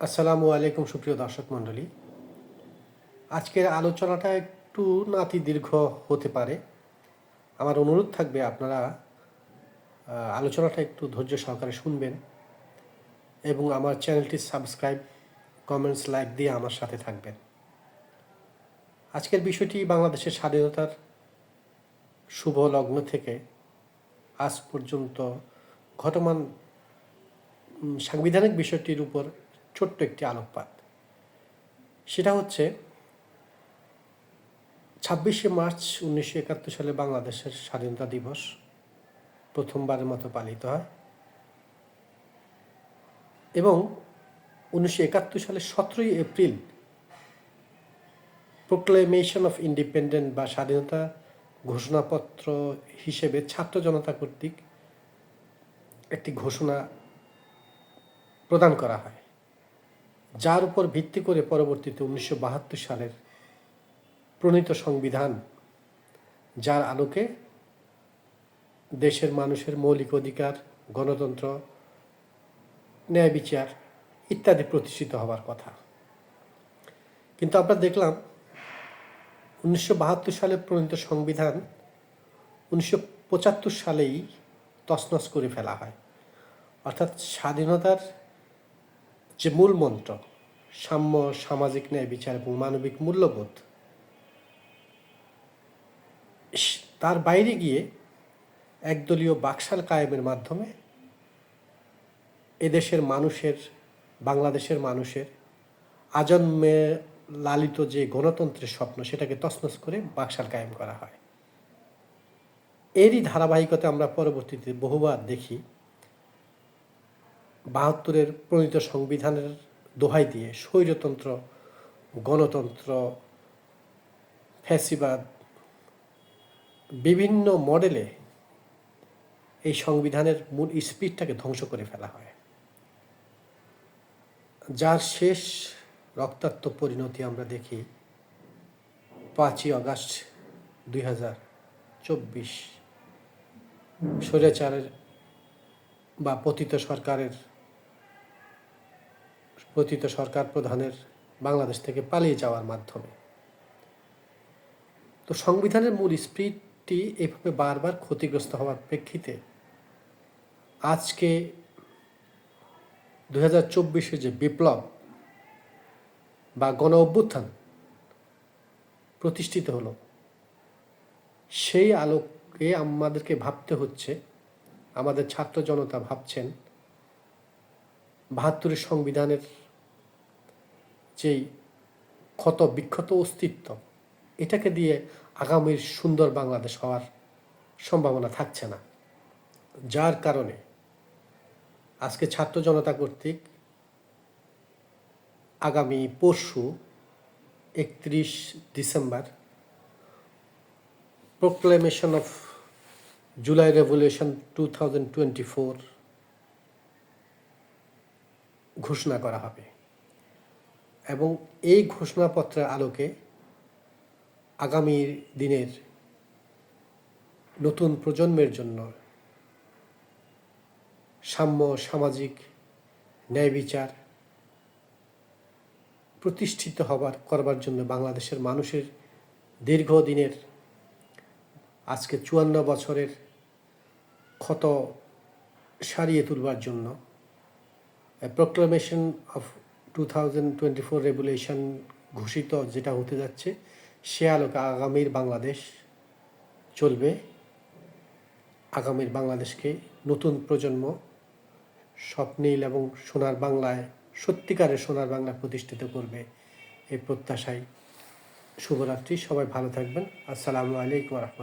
আসসালামু আলাইকুম সুপ্রিয় দর্শক মণ্ডলী। আজকের আলোচনাটা একটু নাতি দীর্ঘ হতে পারে। আমার অনুরোধ থাকবে আপনারা আলোচনাটা একটু ধৈর্য সহকারে শুনবেন এবং আমার চ্যানেলটি সাবস্ক্রাইব, কমেন্টস, লাইক দিয়ে আমার সাথে থাকবেন। আজকের বিষয়টি বাংলাদেশের স্বাধীনতার শুভ লগ্ন থেকে আজ পর্যন্ত ঘটমান সাংবিধানিক বিষয়টির উপর ছোট্ট একটি আলোকপাত। সেটা হচ্ছে ছাব্বিশে মার্চ উনিশশো একাত্তর সালে বাংলাদেশের স্বাধীনতা দিবস প্রথমবারের মতো পালিত হয় এবং উনিশশো একাত্তর সালে সতেরোই এপ্রিল প্রোক্লেমেশন অফ ইন্ডিপেন্ডেন্ট বা স্বাধীনতা ঘোষণাপত্র হিসেবে ছাত্র জনতা কর্তৃক একটি ঘোষণা প্রদান করা হয়। যার উপর ভিত্তি করে পরবর্তীতে উনিশশো বাহাত্তর সালের প্রণীত সংবিধান, যার আলোকে দেশের মানুষের মৌলিক অধিকার, গণতন্ত্র, ন্যায় বিচার ইত্যাদি প্রতিষ্ঠিত হবার কথা। কিন্তু আমরা দেখলাম উনিশশো বাহাত্তর সালে প্রণীত সংবিধান উনিশশো পঁচাত্তর সালেই তছনছ করে ফেলা হয়। অর্থাৎ স্বাধীনতার যে মূল মন্ত্র, সাম্য, সামাজিক ন্যায় বিচার এবং মানবিক মূল্যবোধ তার বাইরে গিয়ে একদলীয় বাকশাল কায়েমের মাধ্যমে এদেশের মানুষের, বাংলাদেশের মানুষের আজন্মে লালিত যে গণতন্ত্রের স্বপ্ন, সেটাকে তছনছ করে বাকশাল কায়েম করা হয়। এরই ধারাবাহিকতা আমরা পরবর্তীতে বহুবার দেখি। বাহাত্তরের প্রণীত সংবিধানের দোহাই দিয়ে স্বৈরতন্ত্র, গণতন্ত্র, ফ্যাসিবাদ বিভিন্ন মডেলে এই সংবিধানের মূল স্পিডটাকে ধ্বংস করে ফেলা হয়। যার শেষ রক্তাক্ত পরিণতি আমরা দেখি পাঁচই আগস্ট দুই হাজার চব্বিশ। স্বৈরাচারের বা পতিত সরকারের পতিত সরকার প্রধানের বাংলাদেশ থেকে পালিয়ে যাওয়ার মাধ্যমে। তো সংবিধানের মূল স্পিরিটটি এভাবে বারবার ক্ষতিগ্রস্ত হওয়ার প্রেক্ষিতে আজকে দু হাজার যে বিপ্লব বা গণ অভ্যুত্থান প্রতিষ্ঠিত হলো, সেই আলোকে আমাদেরকে ভাবতে হচ্ছে, আমাদের ছাত্র জনতা ভাবছেন বাহাত্তরের সংবিধানের যেই ক্ষত, বিক্ষত অস্তিত্ব, এটাকে দিয়ে আগামীর সুন্দর বাংলাদেশ হওয়ার সম্ভাবনা থাকছে না। যার কারণে আজকে ছাত্র জনতা কর্তৃক আগামী পরশু একত্রিশ December proclamation of July revolution two thousand twenty four ঘোষণা করা হবে। এবং এই ঘোষণাপত্রের আলোকে আগামী দিনের নতুন প্রজন্মের জন্য সাম্য সামাজিক ন্যায় বিচার প্রতিষ্ঠিত হবার, করবার জন্য বাংলাদেশের মানুষের দীর্ঘদিনের আজকে চুয়ান্ন বছরের ক্ষত সারিয়ে তুলবার জন্য proclamation of two thousand twenty four regulation ঘোষিত যেটা হতে যাচ্ছে, সে আলোকে আগামীর বাংলাদেশ চলবে। আগামীর বাংলাদেশকে নতুন প্রজন্ম স্বপ্নীল এবং সোনার বাংলায়, সত্যিকারের সোনার বাংলা প্রতিষ্ঠিত করবে এই প্রত্যাশায়। শুভরাত্রি, সবাই ভালো থাকবেন। আসসালামু আলাইকুম